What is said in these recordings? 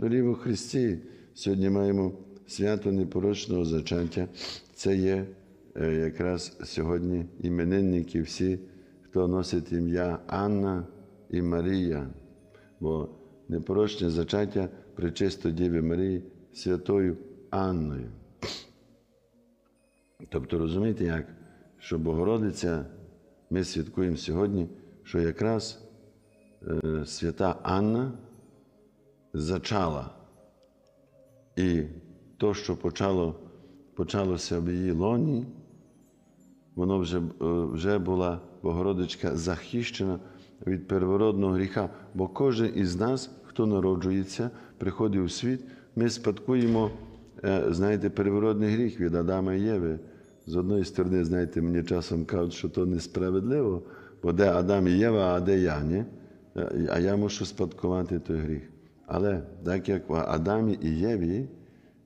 Дорогі во Христі, сьогодні маємо свято непорочного зачаття. Це є е, якраз сьогодні іменинники всі, хто носить ім'я Анна і Марія, бо непорочне зачаття причисто Діви Марії святою Анною. Тобто розумієте, як? Що Богородиця, ми святкуємо сьогодні, що якраз е, свята Анна зачала. І то, що почало, почалося в її лоні, воно вже, е, вже була Богородичка захищена від первородного гріха. Бо кожен із нас, хто народжується, приходить у світ, ми спадкуємо, е, знаєте, первородний гріх від Адама і Єви. З одної сторони, знаєте, мені часом кажуть, що то несправедливо, бо де Адам і Єва, а де я, ні? Е, а я мушу спадкувати той гріх. Але так як в Адамі і Єві,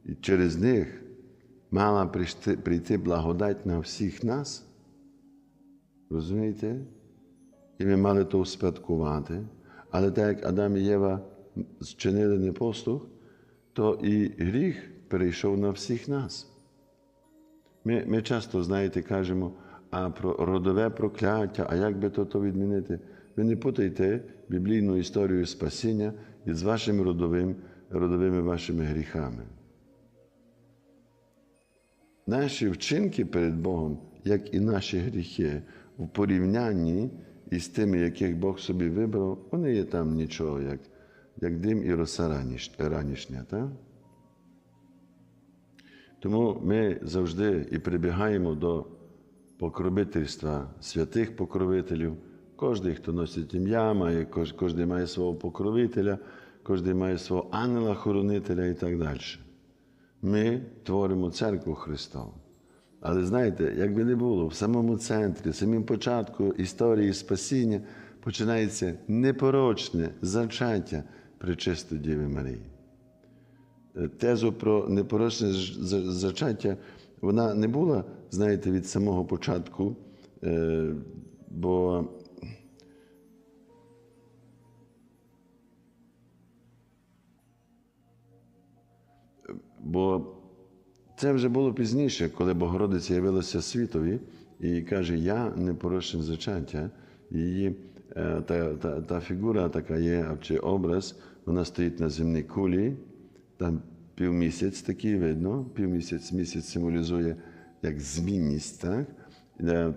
і через них мала прийти, прийти благодать на всіх нас, розумієте? І ми мали то успадкувати. Але так як Адам і Єва зчинили непослух, то і гріх перейшов на всіх нас. Ми, ми часто, знаєте, кажемо, а про родове прокляття, а як би то, то відмінити? Ви не путайте біблійну історію спасіння із вашими родовим, родовими вашими гріхами. Наші вчинки перед Богом, як і наші гріхи, в порівнянні із тими, яких Бог собі вибрав, вони є там нічого, як, як дим і роса раніш, ранішня. Так? Тому ми завжди і прибігаємо до покровительства святих покровителів. Кожен, хто носить ім'я, має, кожен має свого покровителя, кожен має свого ангела-хоронителя і так далі. Ми творимо церкву Христову. Але знаєте, як би не було, в самому центрі, в самому початку історії спасіння починається непорочне зачаття Пречистої Діви Марії тезу про непорочне зачаття, вона не була, знаєте, від самого початку, е, Бо це вже було пізніше, коли Богородиця явилася світові і каже, я непорочне зачаття. Її е, та, та, та фігура така є, чи образ, вона стоїть на земній кулі. Там півмісяць такий видно, півмісяць місяць символізує як змінність, так?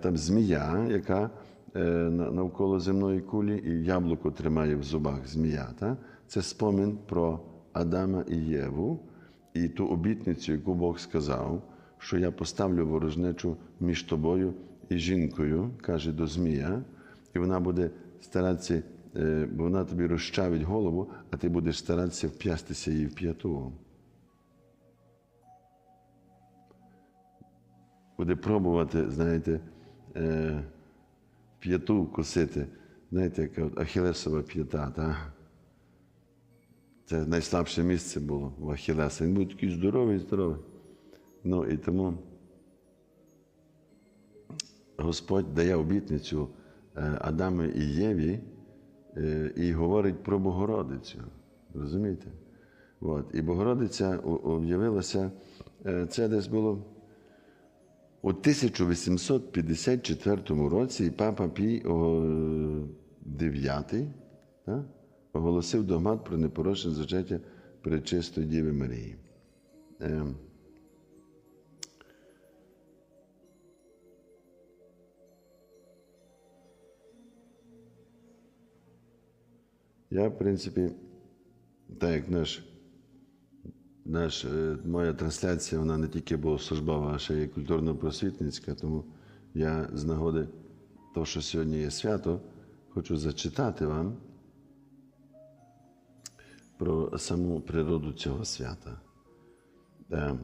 там змія, яка е, навколо земної кулі, і яблуко тримає в зубах змія. Так? Це спомин про Адама і Єву, і ту обітницю, яку Бог сказав, що я поставлю ворожнечу між тобою і жінкою, каже до Змія, і вона буде старатися, е, бо вона тобі розчавить голову, а ти будеш старатися вп'ястися їй в п'яту. буде пробувати, знаєте, е, п'яту косити, знаєте, яка Ахілесова п'ята. Це найслабше місце було в Ахілеса. Він був такий здоровий, здоровий. Ну і тому Господь дає обітницю е, Адаму і Єві е, і говорить про Богородицю. Розумієте? От. І Богородиця об'явилася, це десь було. У 1854 році папа Пій IX так, оголосив догмат про непорочне зачаття Пречистої Діви Марії. Ем. Я, в принципі, так як наш наш, е, моя трансляція вона не тільки богослужбова, а ще й культурно-просвітницька, тому я з нагоди того, що сьогодні є свято, хочу зачитати вам про саму природу цього свята. Е,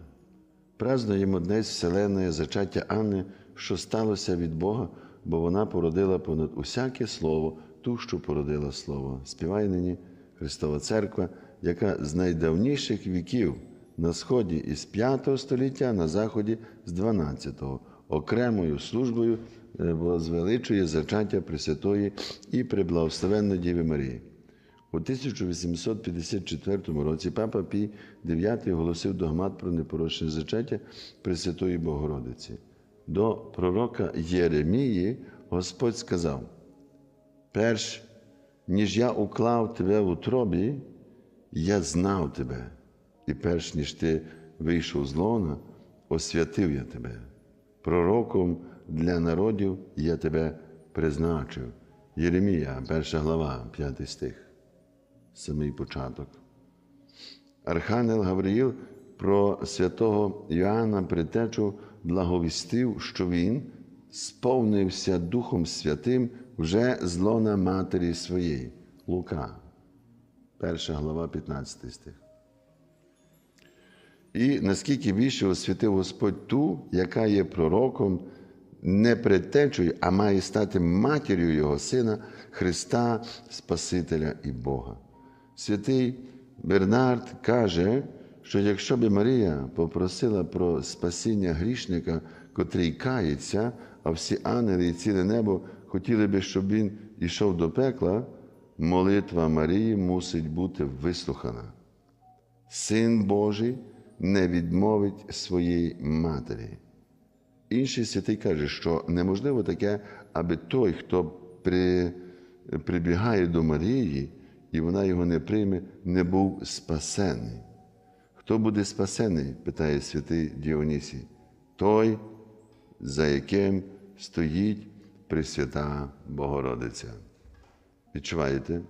празднуємо днес Вселенної зачаття Анни, що сталося від Бога, бо вона породила понад усяке слово, ту, що породила Слово. Співай нині Христова Церква яка з найдавніших віків на сході із 5 століття, на заході з 12-го, окремою службою е, звеличує зачаття Пресвятої і Преблагословенної Діви Марії. У 1854 році папа Пій IX оголосив догмат про непорочне зачаття Пресвятої Богородиці. До пророка Єремії Господь сказав: перш ніж я уклав тебе в утробі, я знав тебе, і перш ніж ти вийшов з лона, освятив я тебе. Пророком для народів я тебе призначив. Єремія, перша глава, п'ятий стих, самий початок. Архангел Гавриїл про святого Йоанна Притечу благовістив, що він сповнився Духом Святим вже з лона матері своєї. Лука, перша глава, 15 стих. І наскільки більше освятив Господь ту, яка є пророком, не предтечою, а має стати матір'ю Його Сина, Христа, Спасителя і Бога. Святий Бернард каже, що якщо би Марія попросила про спасіння грішника, котрий кається, а всі ангели і ціле небо хотіли би, щоб він ішов до пекла, молитва Марії мусить бути вислухана. Син Божий не відмовить своїй матері. Інший святий каже, що неможливо таке, аби той, хто при, прибігає до Марії, і вона його не прийме, не був спасений. Хто буде спасений? питає святий Діонісій. Той, за яким стоїть Пресвята Богородиця. Відчуваєте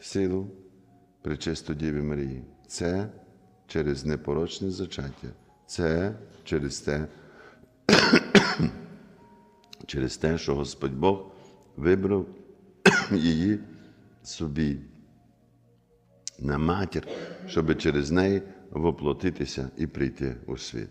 силу Пречисто Діві Марії? Це через непорочне зачаття. Це через те, через те, що Господь Бог вибрав її собі на матір, щоб через неї воплотитися і прийти у світ.